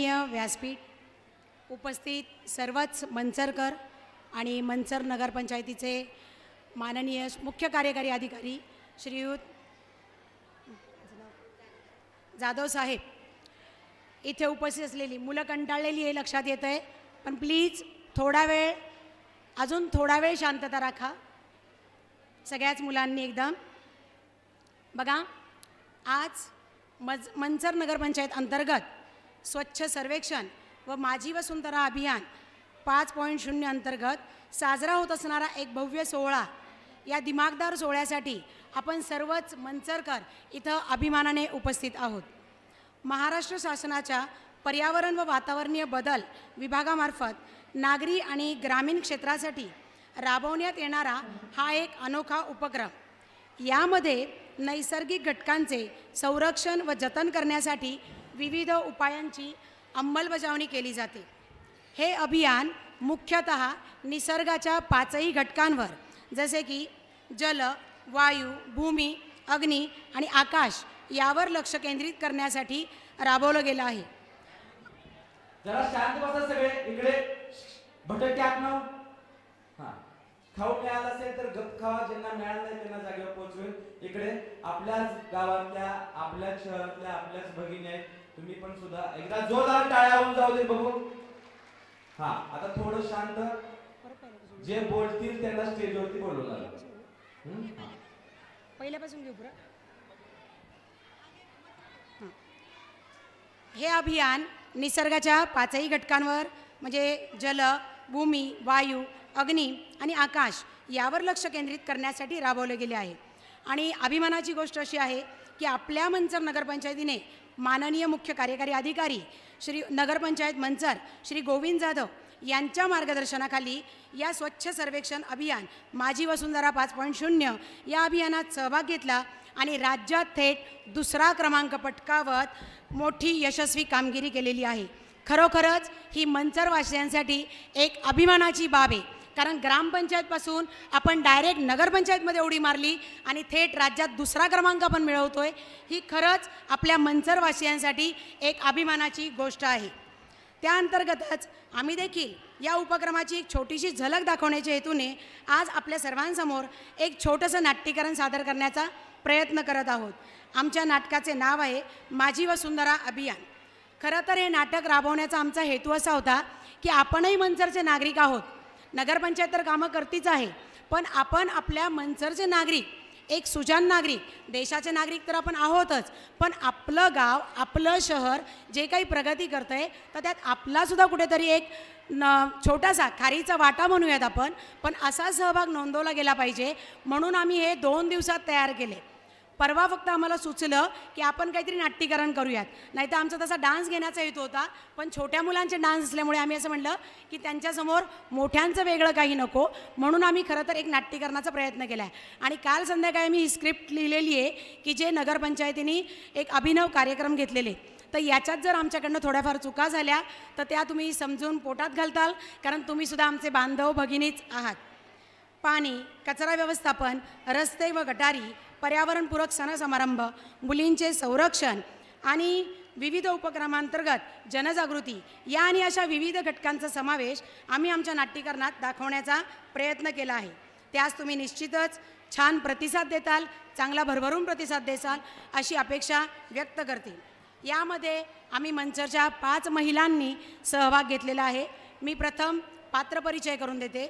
माननीय व्यासपीठ उपस्थित सर्वच मंचरकर आणि मंचर नगरपंचायतीचे माननीय मुख्य कार्यकारी अधिकारी श्रीयुत जाधव साहेब. इथे उपस्थित असलेली मुलं कंटाळलेली हे लक्षात येतं आहे पण प्लीज थोडा वेळ अजून थोडा वेळ शांतता राखा. सगळ्याच मुलांनी एकदम. बघा आज मज मंचर नगरपंचायत अंतर्गत स्वच्छ सर्वेक्षण व माझी वसुंधरा अभियान पाच पॉईंट शून्य अंतर्गत साजरा होत असणारा एक भव्य सोहळा. या दिमागदार सोहळ्यासाठी आपण सर्वच मंचरकर इथं अभिमानाने उपस्थित आहोत. महाराष्ट्र शासनाच्या पर्यावरण व वातावरणीय बदल विभागामार्फत नागरी आणि ग्रामीण क्षेत्रासाठी राबवण्यात येणारा हा एक अनोखा उपक्रम. यामध्ये नैसर्गिक घटकांचे संरक्षण व जतन करण्यासाठी विविध उपायांची अंमलबजावणी केली जाते. हे अभियान मुख्यत निसर्गाच्या पाचही घटकांवर जसे की जल वायू भूमी अग्नी आणि आकाश यावर लक्ष केंद्रित करण्यासाठी राबवलं गेलं आहे. जरा शांत बसा सगळे इकडे खाऊ मिळाला असेल तर गप खावा ज्यांना मिळाला नाही त्यांना जागेवर पोहोचवेल. इकडे आपल्याच गावातल्या आपल्याच शहरातल्या आपल्याच भगिनी आहेत. तुम्ही पण सुद्धा एकदा जोरदार टाळ्या होऊन जाऊ दे बघू हा आता थोडं शांत. जे बोलतील त्यांना स्टेजवरती बोलवणार हम्म? पहिल्यापासून घेऊ पुरा. हे. अभियान निसर्गाच्या पाचही घटकांवर म्हणजे जल भूमी वायू अग्नी आणि आकाश यावर लक्ष केंद्रित करण्यासाठी राबवले गेले आहे. आणि अभिमानाची गोष्ट अशी आहे की आपल्या मंचर नगरपंचायतीने माननीय मुख्य कार्यकारी अधिकारी श्री नगरपंचायत मंचर श्री गोविंद जाधव यांच्या मार्गदर्शनाखाली या स्वच्छ सर्वेक्षण अभियान माझी वसुंधरा पाच पॉईंट शून्य या अभियानात सहभाग घेतला आणि राज्यात थेट दुसरा क्रमांक पटकावत मोठी यशस्वी कामगिरी केलेली आहे. खरोखरच ही मंचरवासियांसाठी एक अभिमानाची बाब आहे. कारण ग्रामपंचायतपासून आपण डायरेक्ट नगरपंचायतमध्ये उडी मारली आणि थेट राज्यात दुसरा क्रमांक आपण आहे ही खरंच आपल्या मंचरवासियांसाठी एक अभिमानाची गोष्ट आहे. त्या अंतर्गतच आम्ही देखील या उपक्रमाची एक छोटीशी झलक दाखवण्याच्या हेतूने आज आपल्या सर्वांसमोर एक छोटंसं नाट्यकरण सादर करण्याचा प्रयत्न करत आहोत. आमच्या नाटकाचे नाव आहे माझी वसुंधरा अभियान. खरं तर हे नाटक राबवण्याचा आमचा हेतू असा होता की आपणही मंचरचे नागरिक आहोत. नगरपंचायत तर कामं करतीच आहे. पण आपण आपल्या मंचरचे नागरिक एक सुजान नागरिक देशाचे नागरिक तर आपण आहोतच. पण आपलं गाव आपलं शहर जे काही प्रगती करतं आहे तर त्यात आपलासुद्धा कुठेतरी एक न छोटासा खारीचा वाटा म्हणूयात आपण. पण असा सहभाग नोंदवला गेला पाहिजे. म्हणून आम्ही हे दोन दिवसात तयार केले. परवा फक्त आम्हाला सुचलं की आपण काहीतरी नाट्यकरण करूयात. नाही तर आमचा तसा डान्स घेण्याचा हेतू होता. पण छोट्या मुलांचे डान्स असल्यामुळे आम्ही असं म्हणलं की त्यांच्यासमोर मोठ्यांचं वेगळं काही नको. म्हणून आम्ही खरं तर एक नाट्यकरणाचा प्रयत्न केला आहे आणि काल संध्याकाळी मी ही स्क्रिप्ट लिहिलेली आहे की जे नगरपंचायतीने एक अभिनव कार्यक्रम घेतलेले. तर याच्यात जर आमच्याकडनं थोड्याफार चुका झाल्या तर त्या तुम्ही समजून पोटात घालताल कारण तुम्हीसुद्धा आमचे बांधव भगिनीच आहात. पाणी कचरा व्यवस्थापन रस्ते व गटारी पर्यावरणपूरक सण समारंभ मुलींचे संरक्षण आणि विविध उपक्रमांतर्गत जनजागृती या आणि अशा विविध घटकांचा समावेश आम्ही आमच्या नाट्यकरणात दाखवण्याचा प्रयत्न केला आहे. त्यास तुम्ही निश्चितच छान प्रतिसाद देताल चांगला भरभरून प्रतिसाद देसाल अशी अपेक्षा व्यक्त करते यामध्ये आम्ही मंचरच्या पाच महिलांनी सहभाग घेतलेला आहे. मी प्रथम पात्रपरिचय करून देते.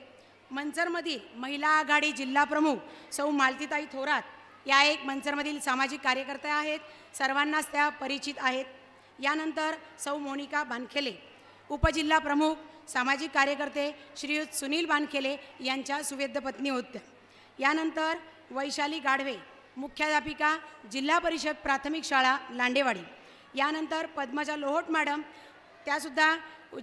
मंचरमधील महिला आघाडी जिल्हा प्रमुख सौ मालतीताई थोरात या एक मंचरमधील सामाजिक कार्यकर्त्या आहेत सर्वांनाच त्या परिचित आहेत. यानंतर सौ मोनिका बानखेले उपजिल्हा प्रमुख सामाजिक कार्यकर्ते श्रीयुत सुनील बानखेले यांच्या सुवेद्य पत्नी होत्या यानंतर वैशाली गाढवे मुख्याध्यापिका जिल्हा परिषद प्राथमिक शाळा लांडेवाडी. यानंतर पद्मजा लोहोट मॅडम त्यासुद्धा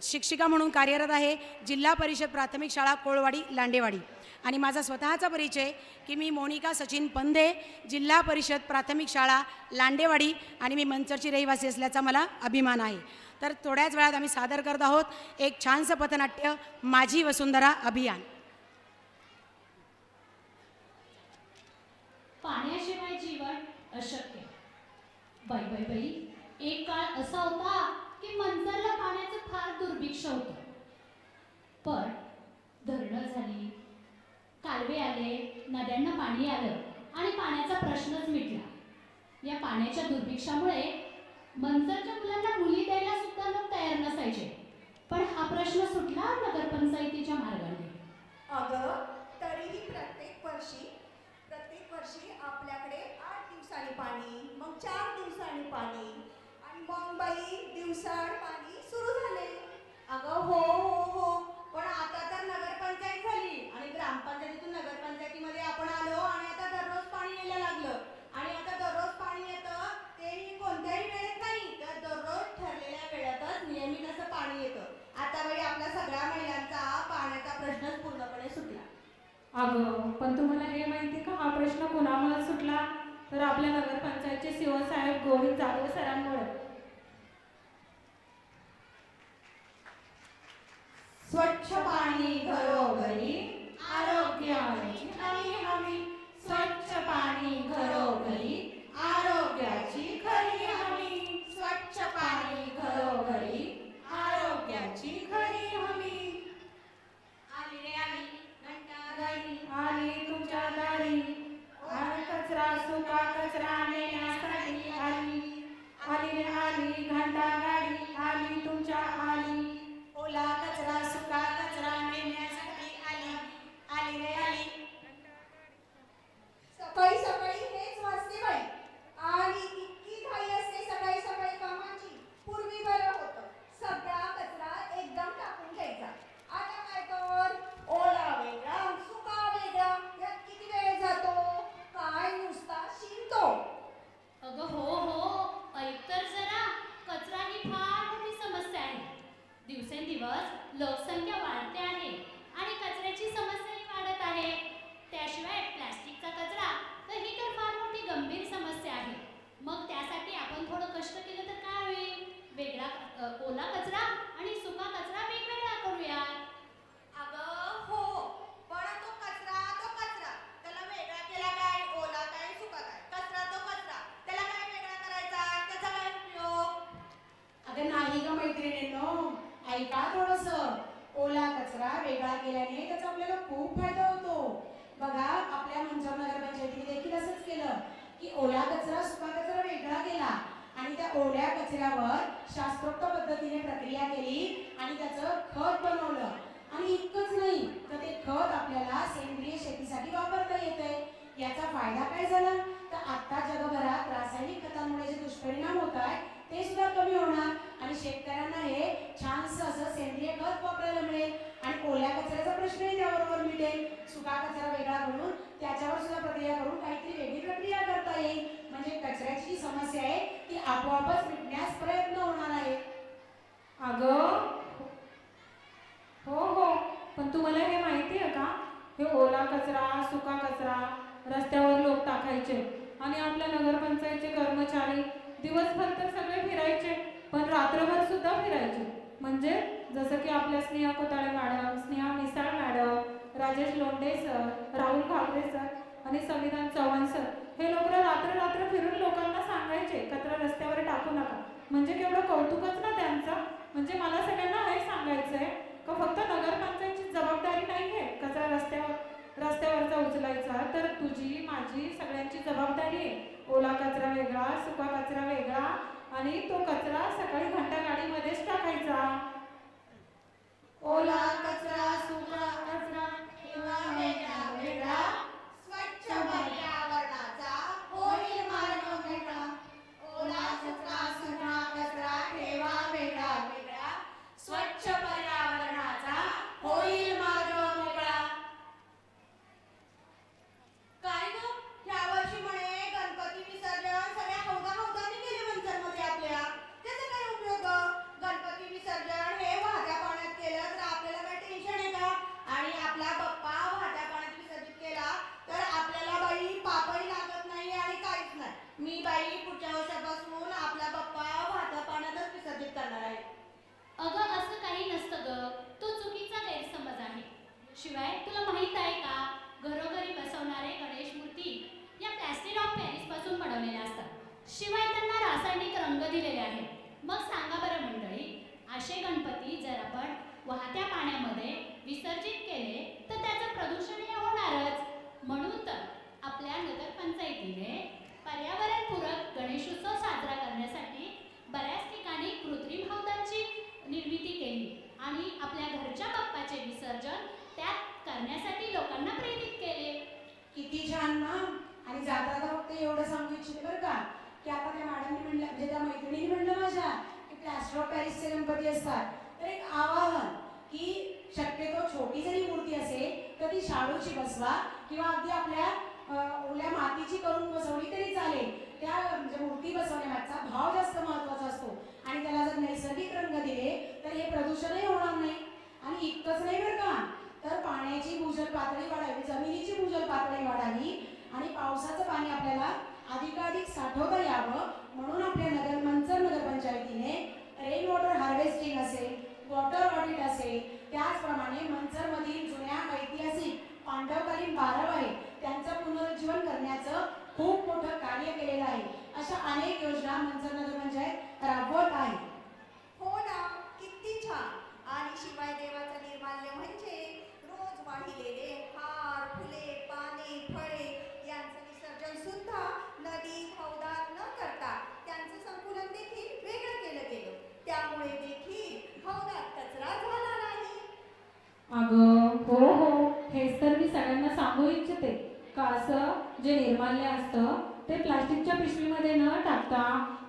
शिक्षिका म्हणून कार्यरत आहे जिल्हा परिषद प्राथमिक शाळा कोळवाडी लांडेवाडी. आणि माझा स्वतःचा परिचय की मी मोनिका सचिन पंधे जिल्हा परिषद प्राथमिक शाळा लांडेवाडी आणि मी मंचरची रहिवासी असल्याचा मला अभिमान आहे. तर थोड्याच वेळात आम्ही सादर करत आहोत एक छानसं पथनाट्य माझी वसुंधरा अभियान. पाण्याशिवाय जीवन अशक्य. बाई बाई बाई एक काळ असा होता की मंचरला दुर्भिक्ष होतं. पण धरणं झाली कालवे आले नद्यांना पाणी आलं आणि पाण्याचा प्रश्नच मिटला. या पाण्याच्या दुर्भिक्षामुळे मंचरच्या मुलांना मुली द्यायला सुद्धा लोक तयार नसायचे. पण हा प्रश्न सुटला नगरपंचायतीच्या मार्गाने. अगं तरीही प्रत्येक वर्षी प्रत्येक वर्षी आपल्याकडे आठ दिवसांनी पाणी मग चार दिवसांनी पाणी आणि मग बाई दिवसाआड पाणी सुरू झाले. अगं हो पण आता तर नगरपंचायत झाली आणि ग्रामपंचायतीतून नगरपंचायतीमध्ये आपण आलो आणि आता दररोज पाणी यायला लागलं आणि आता दररोज पाणी येतं तेही कोणत्याही वेळेत नाही तर दररोज ठरलेल्या वेळेतच नियमित असं पाणी येतं आता बाई आपल्या सगळ्या महिलांचा पाण्याचा प्रश्नच पूर्णपणे सुटला अगं पण तुम्हाला हे माहिती का? हा प्रश्न कोणामुळे सुटला? तर आपल्या नगरपंचायतचे शिवसाहेब साहेब गोविंद जाधव सरांमुळे. स्वच्छ पाणी घरोघरी आरोग्याची हमी हमी स्वच्छ पाणी घरोघरी आरोग्याची खरी हमी स्वच्छ पाणी घरोघरी आरोग्याची खरी हमी आली रे आली घंटा घरी आली तुमच्या दारी आणि कचरा सुका कचरा नेण्यासाठी आली आली रे आली घंटा गाडी आली तुमच्या आली ओला कचरा सुका कचरा नेण्यासाठी आली आली रे आली सकाळी सकाळी हेच वाजते बाई आणि इतकी घाई असते सकाळी सकाळी कामाची पूर्वी बरं होतं सगळा कचरा एकदम टाकून घ्यायचा आता काय तर ओला वेगळा सुका वेगळा यात किती वेळ जातो काय नुसता शिंतो अगं हो हो ऐक तर जरा कचरा ही फार मोठी समस्या आहे दिवसेंदिवस लोकसंख्या वाढते आहे आणि कचऱ्याची समस्याही वाढत आहे त्याशिवाय प्लॅस्टिकचा कचरा तर ही तर फार मोठी गंभीर समस्या आहे मग त्यासाठी आपण थोडं कष्ट केलं तर काय होईल वेगळा अ, ओला कचरा आणि सुका कचरा वेगवेगळा करूया अगं हो पण तो कचरा तो कचरा त्याला वेगळा केला काय ओला काय सुका काय कचरा तो कचरा त्याला काय वेगळा करायचा त्याचा काय उपयोग अगं नाही ग मैत्रिणींनो ऐका थोडस. ओला कचरा वेगळा केल्याने त्याचा आपल्याला खूप फायदा होतो. बघा आपल्या मंचर नगरपंचायतीने देखील असंच केलं की ओला कचरा सुका कचरा वेगळा केला आणि त्या ओल्या कचऱ्यावर शास्त्रोक्त पद्धतीने प्रक्रिया केली आणि त्याचं खत बनवलं. आणि इतकंच नाही तर ते खत आपल्याला सेंद्रिय शेतीसाठी वापरता येत आहे याचा फायदा काय झाला? तर आता जगभरात रासायनिक खतांमुळे जे दुष्परिणाम होत आहे ते सुद्धा कमी होणार. खत वापरायला मिळेल. आणि ओल्या कचऱ्याचा प्रश्नही त्याबरोबर मिटेल. सुका कचरा वेगळा करून त्याच्यावर सुद्धा प्रक्रिया करून काहीतरी वेगळी प्रक्रिया करता येईल. म्हणजे कचऱ्याची जी समस्या आहे ती आपोआपच मिटण्यास प्रयत्न होणार आहे. अगं हो हो. पण तुम्हाला हे माहिती आहे का? हे ओला कचरा सुका कचरा रस्त्यावर लोक टाकायचे. आणि आपल्या नगरपंचायतचे कर्मचारी दिवसभर तर सगळे फिरायचे पण रात्रभर सुद्धा फिरायचे. म्हणजे जसं की आपल्या Sneha Kotale madam Sneha Misal madam Rajesh Londhe sir Rahul Ghagare sir आणि संविधान चव्हाण सर हे लोक रात्र रात्र फिरून लोकांना सांगायचे कचरा रस्त्यावर टाकू नका. म्हणजे केवढं कौतुकच ना त्यांचं. म्हणजे मला सगळ्यांना हे सांगायचं आहे का फक्त नगरपंचायतची जबाबदारी नाही आहे कचरा रस्त्यावर रस्त्यावरचा उचलायचा. तर तुझी माझी सगळ्यांची जबाबदारी आहे. ओला कचरा वेगळा सुका कचरा वेगळा आणि तो कचरा सकाळी घंटा गाडीमध्येच टाकायचा. ओला कचरा सुका कचरा किंवा वेगळा वेगळा स्वच्छ पर्यावरणाचा होईल मार्ग वेगळा ओला कचरा सुका कचरा ठेवा वेगळा वेगळा स्वच्छ पर्यावरणाचा होईल मार्ग मोकळा काय ग ह्या वर्षी म्हणे गणपती विसर्जन सगळ्या हौदा हौदाने केले मंचरमध्ये आपल्या त्याचा काय उपयोग ग? गणपती विसर्जन गणपती असतात तर एक आवाहन की शक्यतो छोटी जरी मूर्ती असेल तर ती शाडूची बसवा किंवा अगदी आपल्या अ, ओल्या मातीची करून बसवली तरी चालेल. त्या म्हणजे मूर्ती बसवण्यामागचा भाव जास्त महत्त्वाचा असतो. आणि त्याला जर नैसर्गिक रंग दिले तर हे प्रदूषणही होणार नाही. आणि इतकंच नाही बरं का? तर पाण्याची भूजल पातळी वाढावी जमिनीची भूजल पातळी वाढावी आणि पावसाचं पाणी आपल्याला अधिकाधिक साठवता यावं म्हणून आपल्या नगर मंचर नगरपंचायतीने रेन वॉटर हार्वेस्टिंग असेल वॉटर ऑडिट असेल त्याचप्रमाणे मंचरमधील जुन्या ऐतिहासिक पांडवकालीन बारव आहे त्यांचं पुनरुज्जीवन करण्याचं खूप मोठं कार्य केलेलं आहे. अशा अनेक योजना मंचनगर पंचायत म्हणजे राबवत आहे. हो ना किती छान. आणि शिवाय देवाचं निर्माल्य म्हणजे रोज वाढिलेले हार फुले पाने फळे यांचं विसर्जन सुद्धा नदी हौदात न करता त्यांचं संकुलन देखील वेगळं केलं गेलं त्यामुळे देखील हौदात कचरा झाला नाही अगं हो हो हेच तर मी सगळ्यांना सांगू इच्छिते का असं जे निर्माल्य असतं ते प्लास्टिकच्या पिशवीमध्ये न टाकता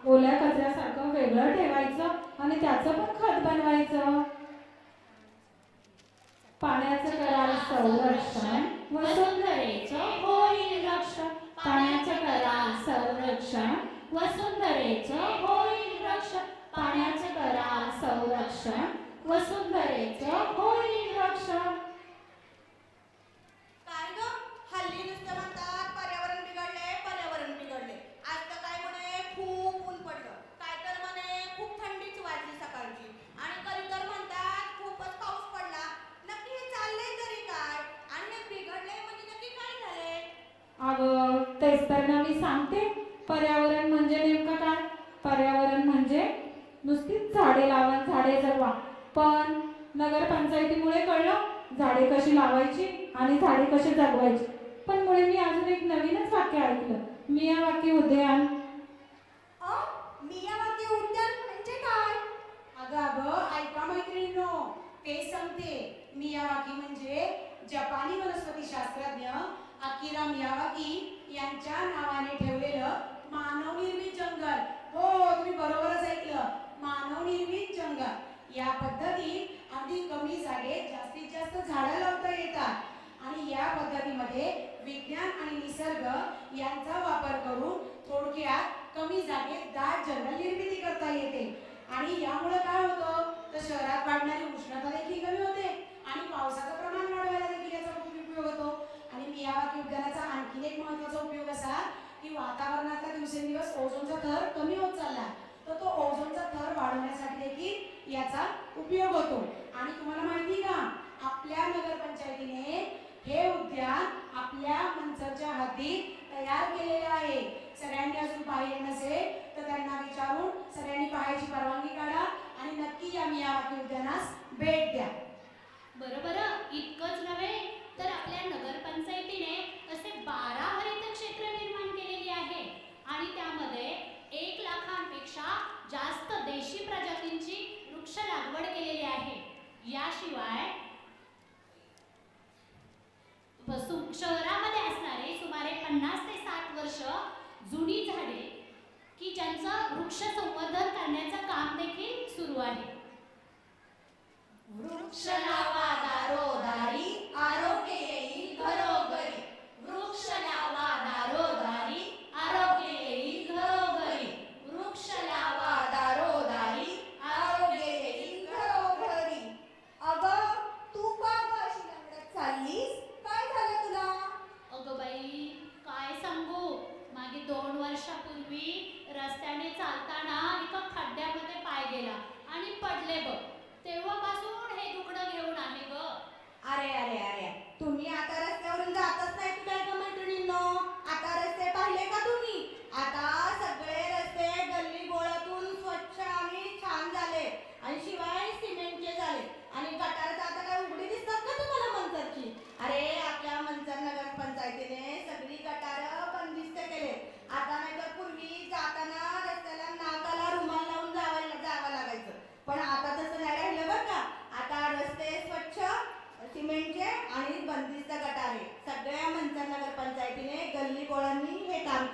ओल्या कचऱ्यासारखं वेगळं ठेवायचं आणि त्याचं पण खत बनवायचं. पाण्याचं करा संरक्षण वसुंधरेचं होईल रक्षण. पाण्याचं करा संरक्षण वसुंधरेचं होईल रक्षण. पाण्याचं करा संरक्षण वसुंधरेचं होईल रक्षण काय ग हल्ली नुसतं म्हणतात पर्यावरण बिघडले पर्यावरण बिघडले आज तर काय म्हणे खूप ऊन पडलं काय तर म्हणे खूप थंडीच वाढली सकाळची आणि कधी तर म्हणतात खूपच पाऊस पडला नक्की हे चाललंय तरी काय आणि हे बिघडले म्हणजे नक्की काय झाले अगं तेच तर ना मी सांगते पर्यावरण म्हणजे नेमकं काय पर्यावरण म्हणजे नुसतीच झाडे लावा झाडे जगवा पण नगरपंचायतीमुळे कळलं झाडे कशी लावायची आणि झाडे कशी जगवायची पण मुळे मी अजून एक नवीनच म्हटलं मियावाकी उद्यान. मियावाकी उद्यान म्हणजे काय? अगं अगं ऐका मैत्रिणींनो ते सांगते. मियावाकी म्हणजे जपानी वनस्पती शास्त्रज्ञ अकिरा मियावाकी यांच्या नावाने ठेवलेलं मानवनिर्मित जंगल. हो तुम्ही बरोबरच ऐकलं. मानवनिर्मित जंगल. या पद्धतीत अगदी कमी जागेत जास्तीत जास्त झाडं लावता येतात. आणि या पद्धतीमध्ये विज्ञान आणि निसर्ग यांचा वापर करून थोडक्यात कमी जागेत दाट जंगल निर्मिती करता येते. आणि यामुळे काय होतं? तर शहरात वाढणारी उष्णता देखील कमी होते आणि पावसाचं प्रमाण वाढवायला देखील याचा खूप उपयोग होतो. आणि मियावाकी उद्यानाचा आणखीन एक महत्त्वाचा उपयोग असा की वातावरणातला दिवसेंदिवस ओझोनचा थर कमी होत चालला. तर तो ओझोनचा थर वाढवण्यासाठी देखील याचा उपयोग होतो. आणि तुम्हाला माहिती का? आपल्या नगरपंचायतीने हे उद्यान आपल्या मंचरच्या हद्दीत तयार केलेलं आहे. सगळ्यांनी अजून पाहिले नसेल तर त्यांना विचारून सगळ्यांनी पाहायची परवानगी काढा आणि नक्की या मियावाकी उद्यानास भेट द्या. बरोबर इतकंच नव्हे तर आपल्या नगरपंचायतीने असे बारा हरित क्षेत्र निर्माण केलेली आहे. आणि त्यामध्ये एक लाखांपेक्षा जास्त देशी प्रजातींची वृक्ष लागवड केलेली आहे. याशिवाय शहरामध्ये असणारे सुमारे पन्नास ते साठ वर्ष जुनी झाडे की ज्यांचं वृक्ष संवर्धन करण्याचं काम देखील सुरू आहे. वृक्ष लावा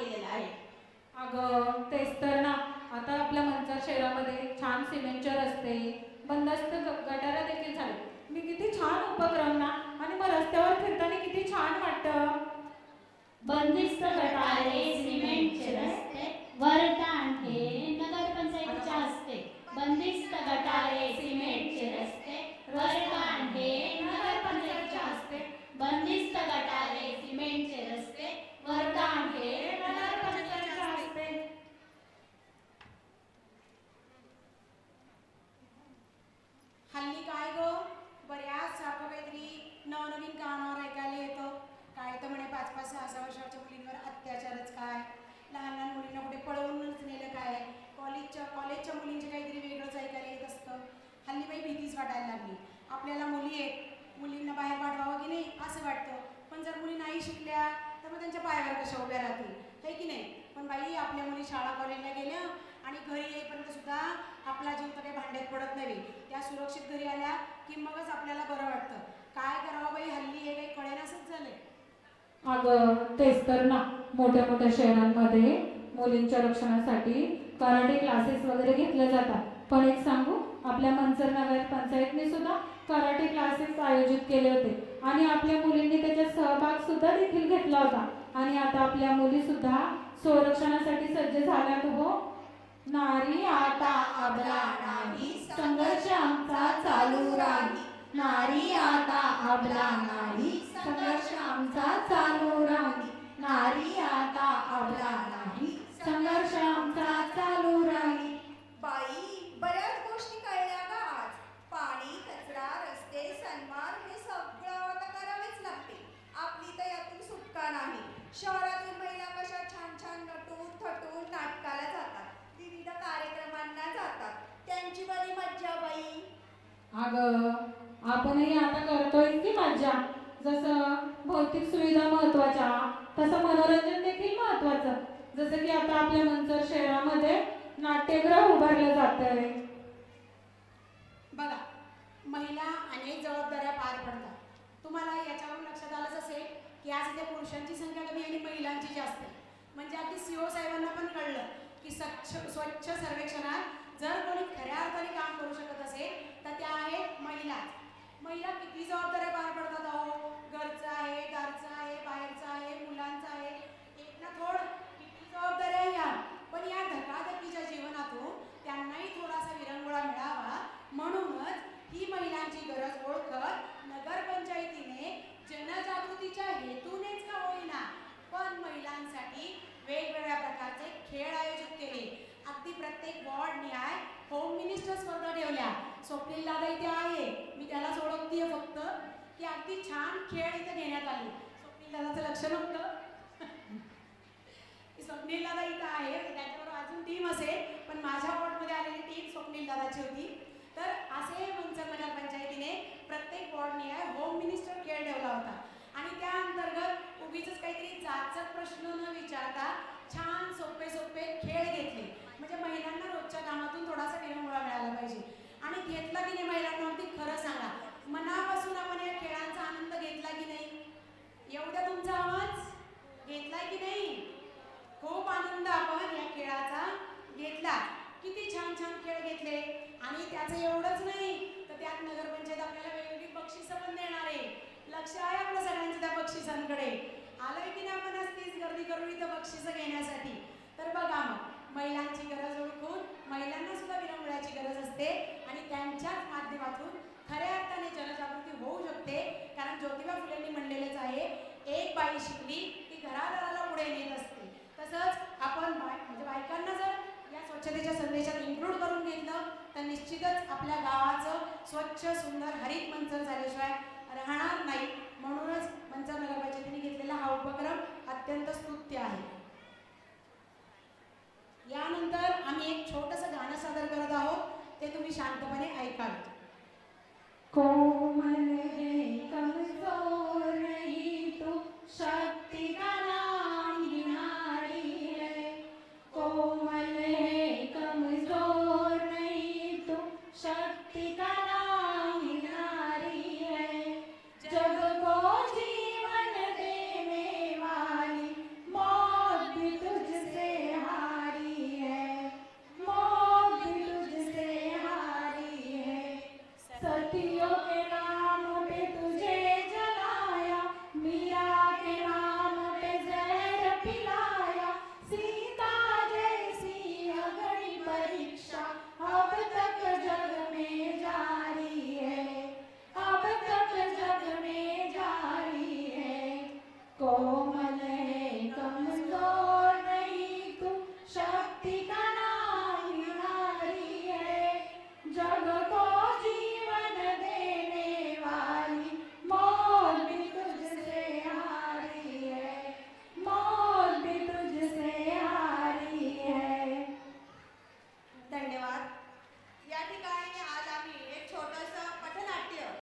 केलेला आहे. अगं तेच तर ना. आता आपल्या मंचर शहरामध्ये छान सिमेंटचे रस्ते बंदस्त गटारा देखील झाले. मी किती छान उपक्रम ना. आणि मग रस्त्यावर फिरताना किती छान वाटतं. बंदिस्त गटारे सिमेंटचे रस्ते वरदान हे नगरपंचायतीच्या असते. बंदिस्त गटारे सिमेंटचे रस्ते वरदान हे नगरपंचायतीच्या असते. बंदिस्त गटारे सिमेंटचे रस्ते वरदान हे नरपंच वाटतं. काय करावं बाई हल्ली हे काही कळेनासच झालंय. अगं तेच तर ना. मोठ्या मोठ्या शहरांमध्ये मुलींच्या रक्षणासाठी कराटे क्लासेस वगैरे घेतले जातात. पण एक सांगू आपल्या मनसर नगर पंचायतने सुद्धा कराटे क्लासेस आयोजित केले होते. आणि आपल्या मुलींनी त्याच्यात सहभाग सुद्धा देखील घेतला होता. आणि आता आपल्या मुली सुद्धा संरक्षणासाठी सज्ज झाल्यात हो. नारी आता अबला नाही संघर्ष आमचा चालू राही नारी आता अबला नाही संघर्ष आमचा चालू राही नारी आता अबला नाही संघर्ष आमचा चालू राही बाई बऱ्याच गोष्टी कळल्या का आज. पाणी कचरा रस्ते सन्मान हे सगळं आता करावेच लागते. आपली तर यातून सुटका नाही. शहरातील महिला कशा छान छान नटून थटून नाटकाला जातात. विविध कार्यक्रमांना जातात. त्यांची बरी मज्जा बाई. अगं आपणही आता करतोय की मज्जा. जसं भौतिक सुविधा महत्त्वाच्या तसं मनोरंजन देखील महत्वाचं. जसं की आता आपल्या मंचर शहरामध्ये नाट्यगृह उभारलं जात आहे बघा महिला अनेक जबाबदाऱ्या पार पडतात. तुम्हाला याच्यावरून लक्षात आलंच असेल की आज इथे पुरुषांची संख्या कमी आणि महिलांची जास्त म्हणजे अगदी सीओ साहेबांना पण कळलं की स्वच्छ स्वच्छ सर्वेक्षणात जर कोणी खऱ्या अर्थाने काम करू शकत असेल तर त्या आहेत महिलाच महिला किती जबाबदाऱ्या पार पडतात अहो घरचं आहे दारचं आहे बाहेरचं आहे मुलांचं आहे एक ना थोड किती जबाबदाऱ्या आहे या पण या धकाधकीच्या जीवनातून त्यांनाही थोडासा विरंगुळा मिळावा म्हणूनच ही महिलांची गरज ओळखत नगरपंचायतीने जनजागृतीच्या हेतूनेच का होईना पण महिलांसाठी वेगवेगळ्या प्रकारचे खेळ आयोजित केले अगदी प्रत्येक वॉर्ड न्याय होम मिनिस्टर स्पर्धा ठेवल्या स्वप्नील दादा इथे आहे मी त्यालाच ओळखतीये फक्त की अगदी छान खेळ इथे घेण्यात आले स्वप्नील दादाचं लक्ष नव्हतं की स्वप्नील दादा इथं आहे त्याच्याबरोबर अजून पण माझ्या वॉर्डमध्ये आलेली टीम स्वप्नील दादाची होती. तर असे मंचर नगरपंचायतीने प्रत्येक वॉर्डने होम मिनिस्टर खेळ ठेवला होता. आणि त्या अंतर्गत उगीच काहीतरी जातचा प्रश्न न विचारता छान सोपे सोपे खेळ घेतले. म्हणजे महिलांना रोजच्या कामातून थोडासा विरंगुळा मिळाला पाहिजे. आणि घेतला की नाही महिलांना अगदी खरं सांगा. मनापासून आपण या खेळांचा आनंद घेतला की नाही? एवढा तुमचा आवाज? घेतलाय की नाही? खूप आनंद आपण या खेळाचा घेतला. किती छान छान खेळ घेतले. आणि त्याचं एवढंच नाही तर त्यात नगरपंचायत आपल्याला वेगवेगळी बक्षिसं पण देणार आहे. लक्ष आहे आपल्या सगळ्यांचं त्या बक्षिसांकडे. आलोय की नाही आपण तीच गर्दी करू इथं बक्षिसं घेण्यासाठी? तर बघा मग महिलांची गरज ओळखून महिलांना सुद्धा विरंगुळ्याची गरज असते आणि त्यांच्याच माध्यमातून खऱ्या अर्थाने जनजागृती होऊ शकते. कारण ज्योतिबा फुलेंनी म्हणलेलंच आहे एक बाई शिकली की घराघराला पुढे नेत असते. तसंच आपण बाय म्हणजे बायकांना जर स्वच्छतेच्या संदेशात इन्क्लूड करून घेतलं तर निश्चितच आपल्या गावाचं स्वच्छ सुंदर हरित मंचर झाल्याशिवाय राहणार नाही. म्हणूनच मंचर नगरपंचायतीने घेतलेला हा उपक्रम अत्यंत स्तुत्य आहे. यानंतर आम्ही एक छोटंसं गाणं